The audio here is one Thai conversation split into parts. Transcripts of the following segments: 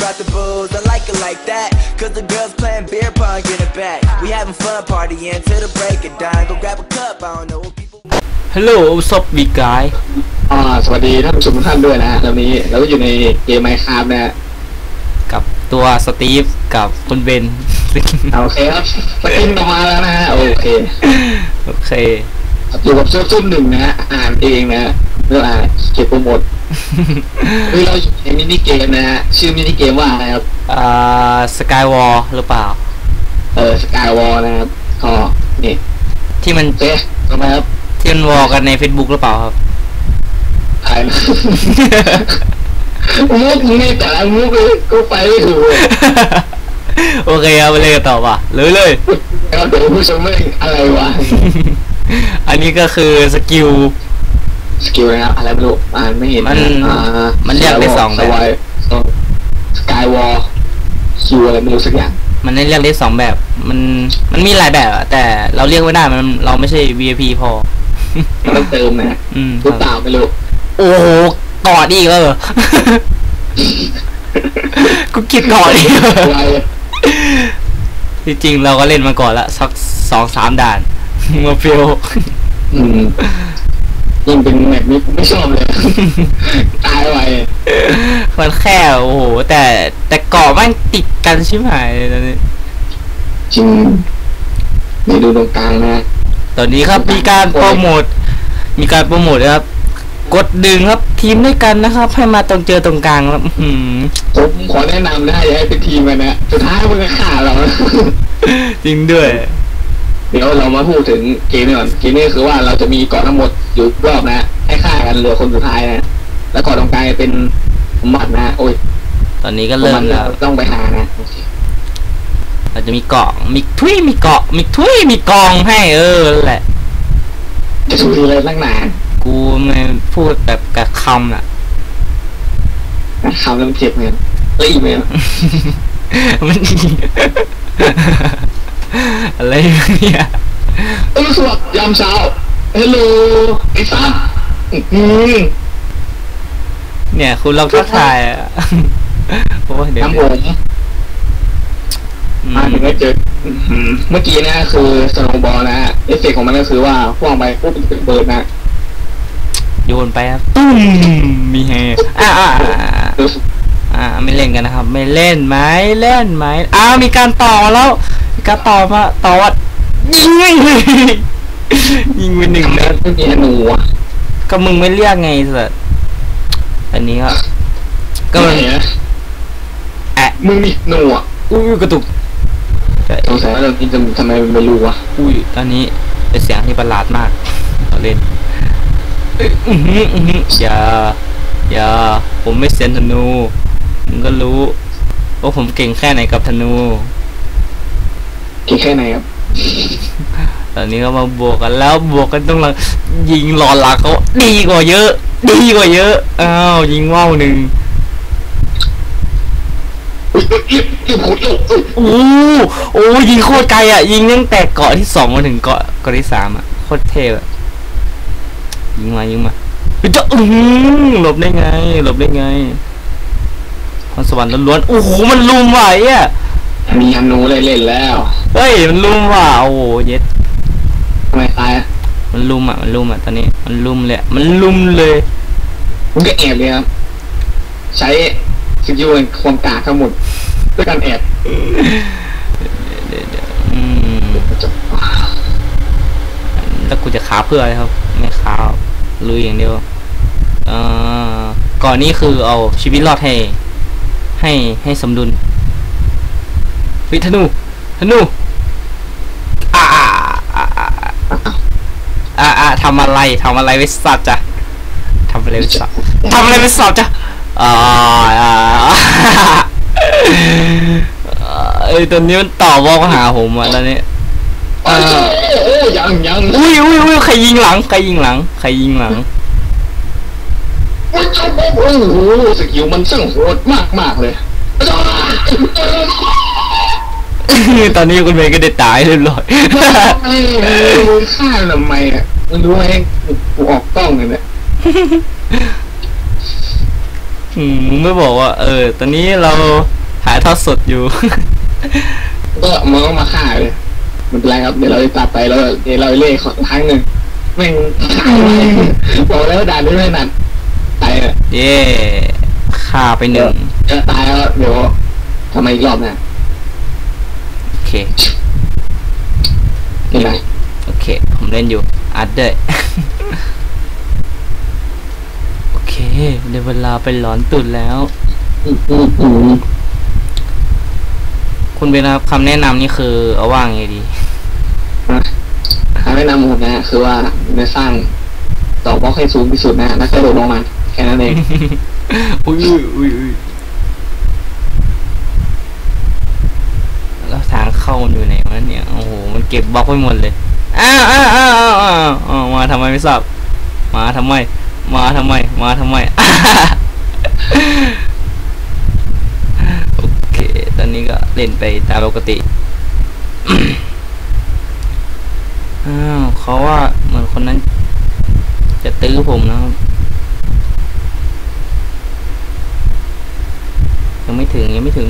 brought the booze. I like it like that. Cause the girls playing beer pong, get it back. We having fun partying till the break of dawn. Go grab a cup, I don't know what people. ฮัลโหลซบบีกายอ่า สวัสดีท่านผู้ชมทุกท่านด้วยนะฮะตอนนี้เราก็อยู่ในเกมไมค์คราฟนะฮะกับตัวสตีฟกับคุณเบน เอาโอเคครับสกินออกมาแล้วนะฮะโอเค โอเค อยู่กับเซิร์ฟซุ่มหนึ่งนะฮะอ่านเองนะฮะเรื่องอ่านเก็บโปรโมท คือเราอยู่ในมินิเกมนะฮะชื่อมินิเกมว่าอะไรครับอ่าสกายวอลหรือเปล่า เออสกายวอลนะครับก็นี่ที่มันเจ๊ทำไมครับที่มันวอลกันใน Facebook หรือเปล่าครับถ่ายนะมุกนี่แต่ละมุกเลยก็ไปไม่ถูกเลยโอเคเอาไปเลยกันต่อป่ะเลยเลยแล้วเดี๋ยวผู้ชมไม่อะไรวะ อันนี้ก็คือสกิล สกิลนะครับอะไรไม่รู้อ่านไม่เห็นมันอ่ามันเรียกได้สองแบบ สกายวอลคิวอะไรไม่รู้สักอย่าง มันได้เรียกได้สองแบบ มันมันมีหลายแบบอะแต่เราเรียกไม่ได้มันเราไม่ใช่ VIP พอมันต้องเติมนะอืมหรือเปล่าไม่รู้ โอ้โหกอดอีกแล้วเหรอ กูคิดกอดอีกเหรออะไรที่จริงเราก็เล่นมาก่อนละสักสองสามด่านมาเฟล อืม ยิ่งเป็นแบบนี้ไม่ชอบเลย ตายไวมันแค่โอ้โห แต่แต่เกาะแม่งติดกันชิบหายเลยตอนนี้จริงนี่ดูตรงกลางนะ ตอนนี้ครับมีการโปรโมท มีการโปรโมทนะครับ กดดึงครับทีมด้วยกันนะครับ ให้มาตรงเจอตรงกลางครับอื้อหือผมขอแนะนำนะอย่าให้เป็นทีมกันนะ สุดท้ายมันก็ฆ่าเราจริงด้วยเดี๋ยวเรามาพูดถึงเกมนี้ก่อน เกมนี้คือว่าเราจะมีเกาะทั้งหมดอยู่รอบนะให้ฆ่ากันเหลือคนสุดท้ายนะ แล้วเกาะตรงกลางเป็นสมบัตินะ โอ้ย ตอนนี้ก็เริ่มแล้ว ต้องไปหานะโอเคเราจะมีเกาะ มีทุยมีเกาะ มีทุยมีกองให้เออนั่นแหละ จะชูอะไรตั้งนานกูไม่พูดแบบกับคำน่ะคำแล้วมันเจ็บเหมือนกันแล้วอีกไหมอะมัน อะไรเนี่ยเออสวัสดียามเช้าฮัลโหลไอ้ซับอืมเนี่ย คุณลองทักทายอะโอ้ยเดี๋ยวทำผมอืมามถึงก็เจออื้อหือเมื่อกี้นะคือสโนว์บอลนะเอฟเฟกต์ของมันก็คือว่าพ่วงไปปุ๊บมันจะเป็นเบิร์ดนะโยนไปครับตุ้มมีแฮอ่าอ่าอ่ารู้สึกอ่าไม่เล่นกันนะครับ ไม่เล่นไหมเล่นไหมอ้าวมีการต่อแล้วมี การต่อมาต่อว่ายิงเลยยิงไปหนึ่งทำไมนัดไม่มีอนูอะก็มึงไม่เรียกไงสัสอันนี้ก็ก็มันไหนอะแอะมึงมีอนูอะอุ้ยกระตุกสงสัยว่าเรากินจะทำไมมันไม่รู้วะอุ้ยตอนนี้เป็นเสียงที่ประหลาดมากเราเล่นเอ้ยอื้อหืออื้อหืออย่าอย่าผมไม่เซียนธนูมึงก็รู้ว่าผมเก่งแค่ไหนกับธนู กินแค่ไหนครับ ตอนนี้ก็มาบวกกันแล้วบวกกันต้องละยิงหลอดหลักเขาดีกว่าเยอะ ดีกว่าเยอะ อ้าวยิงว่าวหนึ่งอุ้ยอุ้ยรีบรีบขุดลูกอุ้ยโอ้โอ้ยิงโคตรไกลอะ ยิงตั้งแต่เกาะที่สองมาถึงเกาะเกาะที่สามอะโคตรเท่อะยิงมายิงมาเฮ้ยจะอื้อหือหลบได้ไง หลบได้ไงพรสวรรค์ล้วนๆโอ้โหมันลุมว่ะไอ้อะ มีอนูเลยเล่นแล้ว เฮ้ยมันลุมว่ะโอ้โหเย็ดทำไมตายอะมันลุมอะมันลุมอะตอนนี้ มันลุมเลยอะมันลุมเลยมึงก็แอบเลยครับ ใช้สกิลแห่งความกล้าทั้งหมดด้วยการแอบเดี๋ยวเดี๋ยวอืมแล้วกูจะค้าเพื่ออะไรครับ ไม่ค้าหรอกลุยอย่างเดียวเอ่อก่อนนี้คือเอาชีวิตรอดให้ ให้ให้สมดุล วิธนูธนูอ่าอ่าอ่าอ่าอ่าอ่าทำอะไรทำอะไรไว้สัตว์จ้ะทำอะไรไว้สัตว์ทำอะไรไว้สัตว์จ้ะอ่าอ่าเอ้ยตอนนี้มันต่อบอกหาผมอะตอนนี้โอ้ยโอ้ยยังยังอุ้ยอุ้ยอุ้ยใครยิงหลังใครยิงหลังใครยิงหลังโอ้ยเจ้าโอ้โหสกิลมันช่างโหดมากมากๆเลย ตอนนี้คุณเมย์ก็ได้ตายเรียบร้อยไอ้มึงฆ่าทำไมอะมึงรู้ไหมกูออกกล้องเลยเนี่ยอืมมึงไม่บอกว่า เออ ตอนนี้เราถ่ายทอดสดอยู่ ก็มันก็มาฆ่าเลยไมันเป็นไรครับเดี๋ยวเราจะตัดไปแล้วเดี๋ยวเราเล่ขอครั้งหนึ่งแม่งฆ่าไปบอกแล้วว่าด่านนี้ไม่หนักตายอะเย่ฆ่าไปหนึ่งจะตายแล้วเดี๋ยวทำไมอีกรอบนะโอเค นี่ไงโอเค ผมเล่นอยู่ อัดด้วย โอเคได้เวลาไปหลอนตุนแล้วอืมอืมอืมคุณเบนครับคำแนะนำนี่คือเอาว่างไงดีนะคำแนะนำผมนะ คือว่าในสร้างต่อบล็อกให้สูงที่สุดนะ แล้วก็โดดลงมา แค่นั้นเอง อุ้ยอุ้ยอุ้ยอุ้ยแล้ว ทางเข้ามันอยู่ไหนวะเนี่ย โอ้โห มันเก็บบล็อกไว้หมดเลย อ้าวอ้าวอ้าวอ้าวอ้าวอ้าวมาทำไมไม่ทราบ มาทำไม มาทำไม มาทำไม โอเค ตอนนี้ก็เล่นไปตามปกติ อ้าวเขาว่าเหมือนคนนั้น จะตื้อผมนะครับ ยังไม่ถึงยังไม่ถึง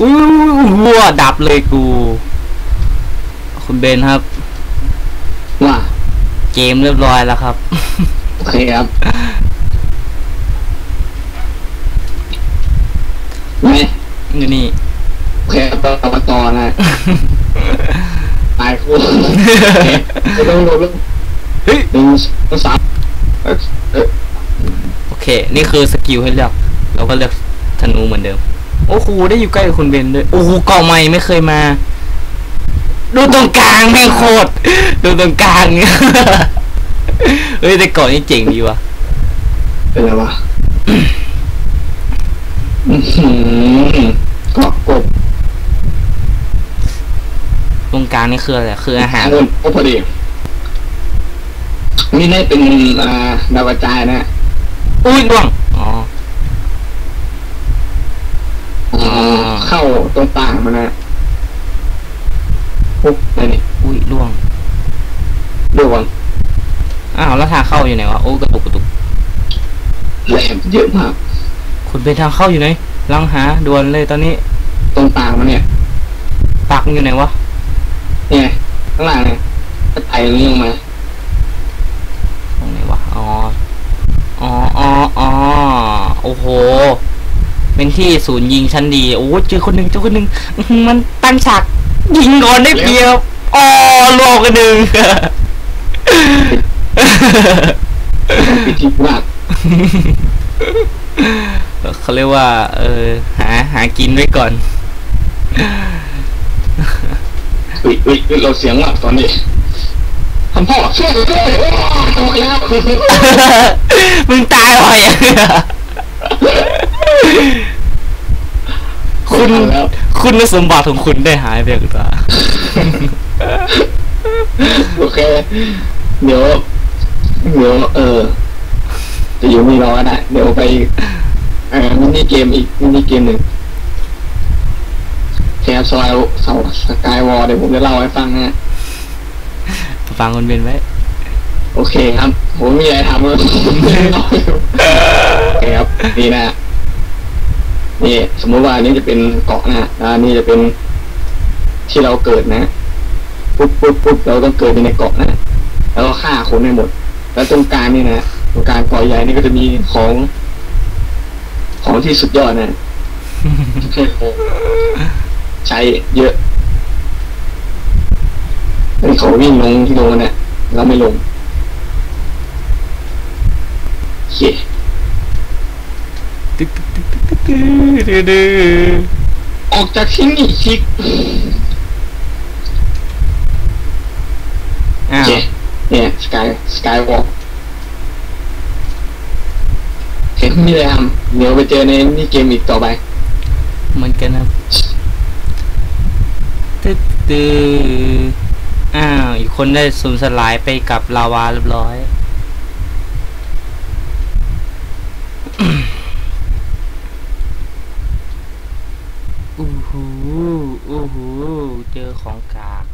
อู้วัวดับเลยกู คุณเบนครับ ว่า เกมเรียบร้อยแล้วครับ โอเคครับแม่อยู่นี่ โอเคครับต่อมาต่อนะตายคู่ไม่ต้องลงเรื่องเฮ้ยหนึ่งสองสามเอ้ยเอ้ยโอเค นี่คือสกิลให้เลือก เราก็เลือกธนูเหมือนเดิม โอ้โหได้อยู่ใกล้กับคุณเบนด้วยโอ้โหเกาะใหม่ไม่เคยมา ดูตรงกลางแม่งโคตรดูตรงกลางเนี่ยเฮ้ยแต่เกาะนี่เจ๋งดีว่ะเป็นไรวะอื้อหือเกาะกบตรงกลางนี่คืออะไรคืออาหารเงินก็พอดีนี่ได้เป็นอ่าดาวกระจายนะอุ้ยล่วง อ๋อ อ่าเข้า ตรงต่างมันนะปุ๊บอะไรนี่อุ้ยล่วงดูก่อนอ้าวแล้วทางเข้าอยู่ไหนวะโอ้กระตุกกระตุกแหลมเยอะมากคุณเป็นทางเข้าอยู่ไหนลังหาด่วนเลยตอนนี้ ตรงต่างมันเนี่ยปักอยู่ไหนวะเนี่ยข้างล่างเนี่ยก็ไต่ตรงนี้ลงมาตรงไหนวะอ๋ออ๋ออ๋ออ๋อโอ้โห เป็นที่ศูนย์ยิงชั้นดี โอ้เจอคนหนึ่งเจอคนหนึ่งอื้อหือมันตั้งฉากยิงก่อนได้เปรียบอ๋อลวงกันหนึ่งปิดที่มากเขาเรียกว่า เออ หาหากินไว้ก่อนอุ้ยอุ้ยอุ้ยเราเสียงมากตอนนี้ทำพ่อช่วยด้วยโอ้ยตกแล้วมึงตายหอยอะ คุณแล้วคุณสมบัติของคุณได้หายไปกับตาโอเค เดี๋ยว เดี๋ยว เออ จะอยู่ไม่รอก็ได้เดี๋ยวไปเอ่อมินิเกมอีกมินิเกมหนึ่งแคสไลเสาสกายวอลเดี๋ยวผมจะเล่าให้ฟังนะฟังคนเป็นไว้ โอเคครับ ผมมีอะไรทำเลยโอเคครับ นี่นะ นี่สมมุติว่าอันนี้จะเป็นเกาะนะแล้วอันนี้จะเป็นที่เราเกิดนะปุ๊บปุ๊บปุ๊บเราต้องเกิดในเกาะนะแล้วก็ฆ่าคนให้หมด แล้วตรงกลางนี่นะตรงกลางเกาะใหญ่นี่ก็จะมีของ ของที่สุดยอดนะใช้เยอะเป็นเขาวิ่งลงที่ลงเนี่ยเราไม่ลงโอเค กตึ๊กตึ๊กตึ๊กตึ๊กตึ๊กตึ๊กออกจากที่นี่ชิกอ้าโอวเคเนี่ยสกายสกายวอล์กเห็นมีอะไรทำเดี๋ยวไปเจอในนี่เกมอีกต่อไป เหมือนกันครับตึ๊ดตึ๊ดอ้าว อีกคนได้สูญสลายไปกับลาวาเรียบร้อย อู้หูอู้หูเจอของกาก